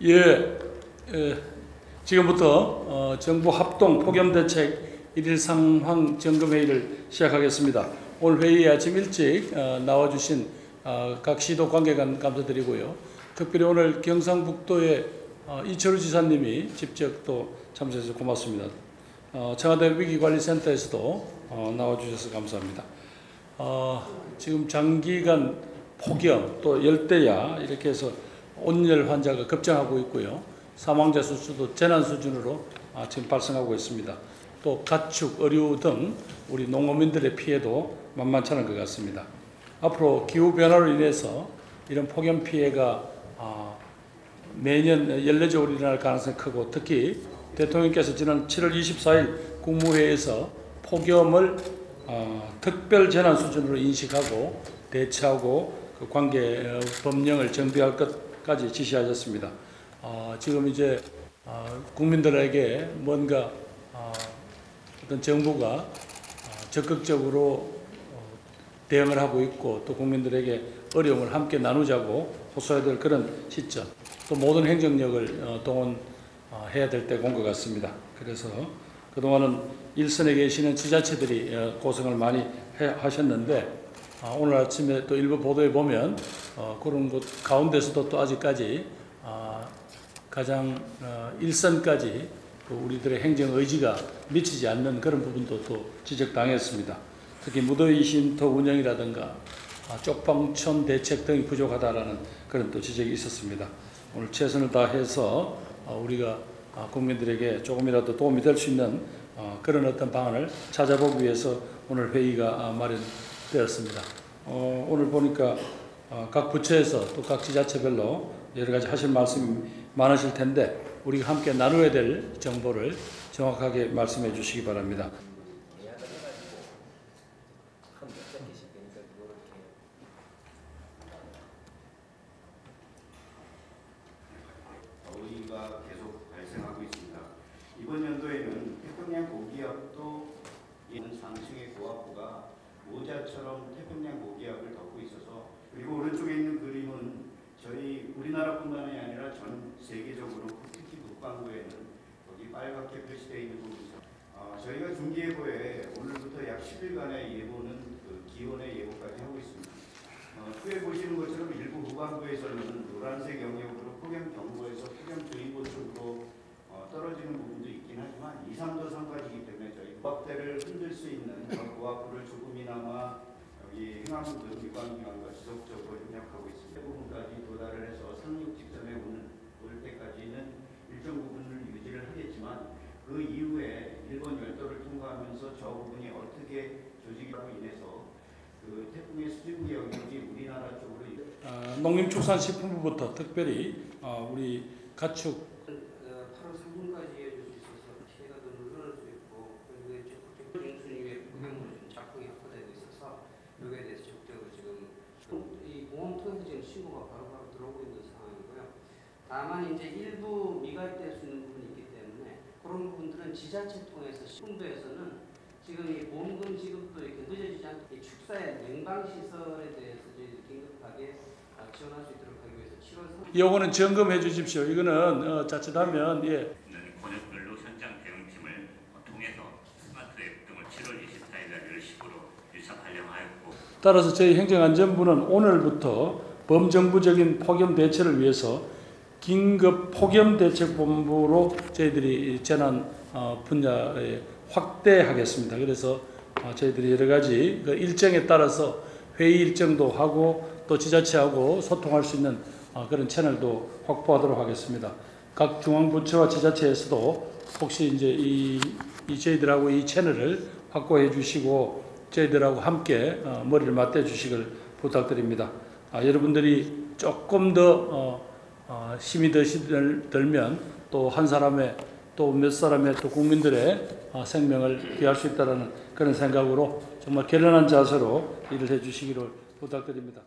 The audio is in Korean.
예, 에, 지금부터 어, 정부 합동 폭염 대책 일일 상황 점검 회의를 시작하겠습니다. 오늘 회의에 아침 일찍 어, 나와주신 어, 각 시도 관계관 감사드리고요. 특별히 오늘 경상북도의 어, 이철우 지사님이 직접 또 참석해서 고맙습니다. 어, 청와대 위기관리센터에서도 어, 나와주셔서 감사합니다. 어, 지금 장기간 폭염 또 열대야 이렇게 해서 온열 환자가 급증하고 있고요. 사망자 수도 재난 수준으로 아, 지금 발생하고 있습니다. 또 가축, 의류 등 우리 농어민들의 피해도 만만치 않은 것 같습니다. 앞으로 기후 변화로 인해서 이런 폭염 피해가 아, 매년 연례적으로 일어날 가능성이 크고 특히 대통령께서 지난 7월 24일 국무회의에서 폭염을 어, 특별 재난 수준으로 인식하고 대처하고 그 관계 어, 법령을 정비할 것 까지 지시하셨습니다. 어, 지금 이제 어, 국민들에게 뭔가 어, 어떤 정부가 어, 적극적으로 어, 대응을 하고 있고 또 국민들에게 어려움을 함께 나누자고 호소해야 될 그런 시점 또 모든 행정력을 어, 동원해야 될 때가 온 것 같습니다. 그래서 그동안은 일선에 계시는 지자체들이 어, 고생을 많이 해- 하셨는데 아, 오늘 아침에 또 일부 보도에 보면 어, 그런 곳 가운데서도 또 아직까지 아, 가장 어, 일선까지 그 우리들의 행정 의지가 미치지 않는 그런 부분도 또 지적당했습니다. 특히 무더위 쉼터 운영이라든가 아, 쪽방촌 대책 등이 부족하다라는 그런 또 지적이 있었습니다. 오늘 최선을 다해서 어, 우리가 아, 국민들에게 조금이라도 도움이 될 수 있는 어, 그런 어떤 방안을 찾아보기 위해서 오늘 회의가 아, 마련 되었습니다. 어, 오늘 보니까 어, 각 부처에서 또 각 지자체별로 여러 가지 하실 말씀이 많으실 텐데 우리가 함께 나누어야 될 정보를 정확하게 말씀해 주시기 바랍니다. 해가지고 한 몇백 개씩 되니까 그거 이렇게 더위가 계속 발생하고 있습니다. 이번 연도에는 태평양 고기압도 있는 상층의 고압부가 모자처럼 태평양 고기압을 덮고 있어서 그리고 오른쪽에 있는 그림은 저희 우리나라뿐만이 아니라 전 세계적으로 특히 북반구에는 거기 빨갛게 표시되어 있는 부분이죠. 어, 저희가 중기예보에 오늘부터 약 10일간의 예보는 그 기온의 예보까지 하고 있습니다. 어, 후에 보시는 것처럼 일부 후반부에서는 노란색 영역으로 폭염 경보에서 폭염 주의보 쪽으로 어, 떨어지는 부분도 있긴 하지만 2, 3도 상까지이기 때문에 저희 고압대를 흔들 수 있는 저 고압부를 조금이나마 여기 행안부 등 유관기관과 지속적으로 협력하고 있습니다. 그 부분까지 도달을 해서 상륙 직전에 오는 올 때까지는 일정 부분을 유지를 하겠지만 그 이후에 일본 열도를 통과하면서 저 부분이 어떻게 조직으로 인해서 그 태풍의 수증기 영역이 우리나라 쪽으로 어, 농림축산식품부부터 특별히 어, 우리 가축 어, 8월 3분까지 이어질 수 있어서 피해가 더 늘어날 수 있고 그리고 이게 적극적 인순 이후에 폭염으로 지금 작동이 악화되고 있어서 여기에 대해서 적극적으로 지금 이 보험 통해서 지금 신고가 바로바로 들어오고 있는 상황이고요. 다만 이제 일부 미가입될 수 있는 부분이 있기 때문에 그런 부분들은 지자체 통해서 신도에서는 지금 이 보험금 지급도 이렇게 늦어지지 않게 이 축사의 냉방 시설에 대해서 저희들이 긴급하게 아, 지원할 수 있도록 하기 위해서 7월 3일 요거는 점검해 주십시오. 이거는 어, 자칫하면 예, 있는 권역별로 현장 대응팀을 통해서 스마트 앱 등을 7월 24일 날 10시로 유차 발령하였고 따라서 저희 행정안전부는 오늘부터 범정부적인 폭염 대처를 위해서 긴급 폭염 대책 본부로 저희들이 재난 어, 분야에 확대하겠습니다. 그래서 어, 저희들이 여러 가지 그 일정에 따라서 회의 일정도 하고 또 지자체하고 소통할 수 있는 어, 그런 채널도 확보하도록 하겠습니다. 각 중앙부처와 지자체에서도 혹시 이제 이, 이 저희들하고 이 채널을 확보해 주시고 저희들하고 함께 어, 머리를 맞대 주시길 부탁드립니다. 아, 여러분들이 조금 더 어, 어, 힘이 더 들- 들면 또 한 사람의 또 몇 사람의 또 국민들의 어, 생명을 기할 수 있다는 그런 생각으로 정말 결연한 자세로 일을 해 주시기를 부탁드립니다.